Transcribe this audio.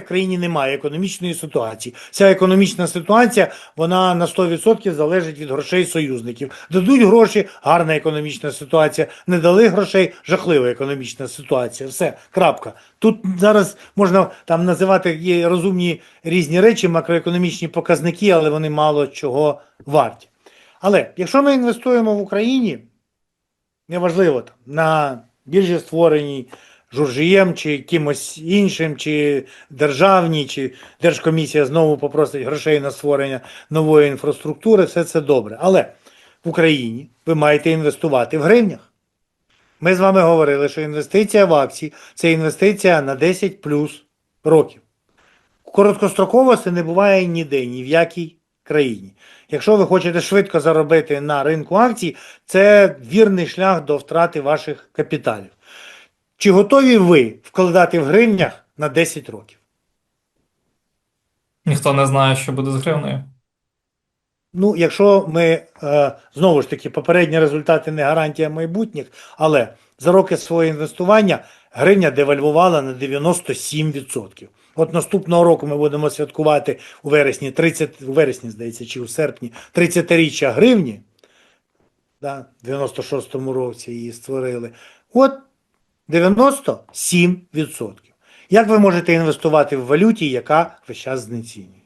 країні немає економічної ситуації. Ця економічна ситуація вона на 100% залежить від грошей союзників. Дадуть гроші, гарна економічна ситуація. Не дали грошей, жахлива економічна ситуація. Все, крапка. Тут зараз можна там називати є розумні різні речі, макроекономічні показники, але вони мало чого варті. Але якщо ми інвестуємо в Україні, неважливо там на біржі створеній журжієм чи кимось іншим, чи державній, чи Держкомісія знову попросить грошей на створення нової інфраструктури, все це добре. Але в Україні ви маєте інвестувати в гривнях. Ми з вами говорили, що інвестиція в акції це інвестиція на 10 плюс років. Короткостроково це не буває ніде, ні в якій країні. Якщо ви хочете швидко заробити на ринку акцій, це вірний шлях до втрати ваших капіталів. Чи готові ви вкладати в гривнях на 10 років? Ніхто не знає, що буде з гривнею. Ну, якщо ми е, знову ж таки попередні результати не гарантія майбутніх, але за роки свого інвестування гривня девальвувала на 97%. От наступного року ми будемо святкувати у вересні 30, у вересні, здається, чи у серпні 30-річчя гривні. Да, в 96-му році її створили. От 97%. Як ви можете інвестувати в валюті, яка весь час знецінює?